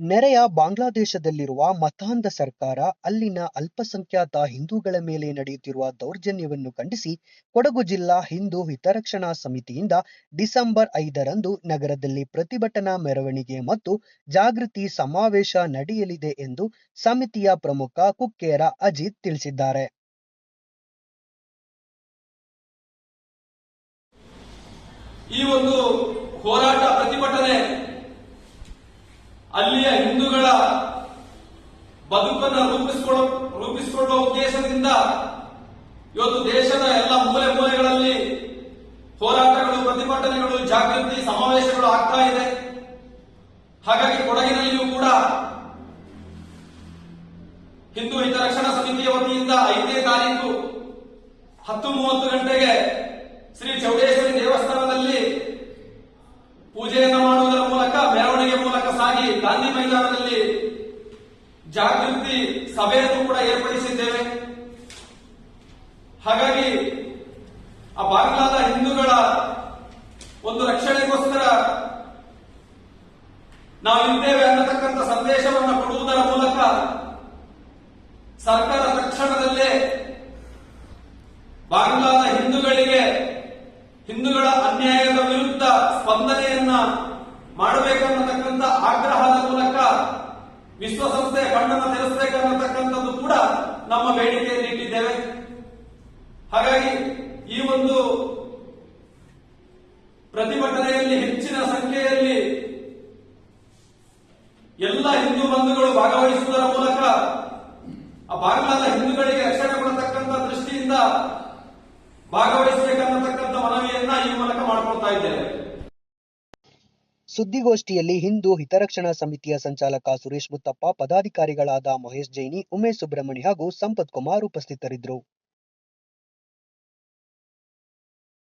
ನೆರೆಯ ಬಾಂಗ್ಲಾದೇಶದಲ್ಲಿರುವ ಮತಾಂಧ ಸರ್ಕಾರ ಅಲ್ಲಿನ ಅಲ್ಪಸಂಖ್ಯಾತ ಹಿಂದೂಗಳ ಮೇಲೆ ನಡೆಯುತ್ತಿರುವ ದೌರ್ಜನ್ಯವನ್ನು ಖಂಡಿಸಿ ಕೊಡಗು ಜಿಲ್ಲಾ ಹಿಂದೂ ಹಿತರಕ್ಷಣಾ ಸಮಿತಿಯಿಂದ ಡಿಸೆಂಬರ್ ಐದರಂದು ನಗರದಲ್ಲಿ ಪ್ರತಿಭಟನಾ ಮೆರವಣಿಗೆ ಮತ್ತು ಜಾಗೃತಿ ಸಮಾವೇಶ ನಡೆಯಲಿದೆ ಎಂದು ಸಮಿತಿಯ ಪ್ರಮುಖ ಕುಕ್ಕೇರ ಅಜಿತ್ ತಿಳಿಸಿದ್ದಾರೆ. ಈ ಒಂದು ಹೋರಾಟ ಪ್ರತಿಭಟನೆ ಅಲ್ಲಿಯ ಹಿಂದೂಗಳ ಬದುಕನ್ನು ರೂಪಿಸಿಕೊಳ್ಳೋ ರೂಪಿಸಿಕೊಳ್ಳುವ ಉದ್ದೇಶದಿಂದ ಇವತ್ತು ದೇಶದ ಎಲ್ಲ ಮೂಲೆ ಮೂಲೆಗಳಲ್ಲಿ ಹೋರಾಟಗಳು, ಪ್ರತಿಭಟನೆಗಳು, ಜಾಗೃತಿ, ಸಮಾವೇಶಗಳು ಆಗ್ತಾ ಇದೆ. ಹಾಗಾಗಿ ಕೊಡಗಿನಲ್ಲಿಯೂ ಕೂಡ ಹಿಂದೂ ಹಿತರಕ್ಷಣಾ ಸಮಿತಿಯ ವತಿಯಿಂದ ಐದನೇ ತಾರೀಕು ಹತ್ತು ಮೂವತ್ತು ಗಂಟೆಗೆ ಶ್ರೀ ಚೌಡೇಶ್ವರಿ ದೇವಸ್ಥಾನದಲ್ಲಿ ಪೂಜೆಯನ್ನು ಮಾಡುವುದರ ಮೂಲಕ ಮೆರವಣಿಗೆ ಮೂಲಕ ಸಾಗಿ ಗಾಂಧಿ ಮೈದಾನದಲ್ಲಿ ಜಾಗೃತಿ ಸಭೆಯನ್ನು ಕೂಡ ಏರ್ಪಡಿಸಿದ್ದೇವೆ. ಹಾಗಾಗಿ ಆ ಬಾಂಗ್ಲಾದ ಹಿಂದೂಗಳ ಒಂದು ರಕ್ಷಣೆಗೋಸ್ಕರ ನಾವು ಇದ್ದೇವೆ ಅನ್ನತಕ್ಕಂಥ ಸಂದೇಶವನ್ನು ಕೊಡುವುದರ ಮೂಲಕ ಸರ್ಕಾರ ತಕ್ಷಣದಲ್ಲೇ ಬಾಂಗ್ಲಾದ ಹಿಂದೂಗಳಿಗೆ ಹಿಂದೂಗಳ ಅನ್ಯಾಯದ ವಿರುದ್ಧ ಸ್ಪಂದನೆಯನ್ನ ಮೂಲಕ ವಿಶ್ವಸಂಸ್ಥೆ ಕಣ್ಣನ್ನು ತೆರೆಸಬೇಕನ್ನತಕ್ಕಂಥದ್ದು ಕೂಡ ನಮ್ಮ ಬೇಡಿಕೆಯಲ್ಲಿ ಇಟ್ಟಿದ್ದೇವೆ. ಹಾಗಾಗಿ ಈ ಒಂದು ಪ್ರತಿಭಟನೆಯಲ್ಲಿ ಹೆಚ್ಚಿನ ಸಂಖ್ಯೆಯಲ್ಲಿ ಎಲ್ಲ ಹಿಂದೂ ಬಂಧುಗಳು ಭಾಗವಹಿಸುವುದರ ಮೂಲಕ ಆ ಬಾಂಗ್ಲಾದ ಹಿಂದೂಗಳಿಗೆ ರಕ್ಷಣೆ ಕೊಡತಕ್ಕಂಥ ದೃಷ್ಟಿಯಿಂದ ಭಾಗವಹಿಸಬೇಕನ್ನತಕ್ಕಂಥ ಮನವಿಯನ್ನ ಈ ಮೂಲಕ ಮಾಡ್ಕೊಳ್ತಾ ಇದ್ದೇವೆ. ಸುದ್ದಿಗೋಷ್ಠಿಯಲ್ಲಿ ಹಿಂದೂ ಹಿತರಕ್ಷಣಾ ಸಮಿತಿಯ ಸಂಚಾಲಕ ಸುರೇಶ್ ಮುತ್ತಪ್ಪ, ಪದಾಧಿಕಾರಿಗಳಾದ ಮಹೇಶ್ ಜೈನಿ, ಉಮೇಶ್ ಸುಬ್ರಹ್ಮಣಿ ಹಾಗೂ ಸಂಪತ್ ಕುಮಾರ್ ಉಪಸ್ಥಿತರಿದ್ದರು.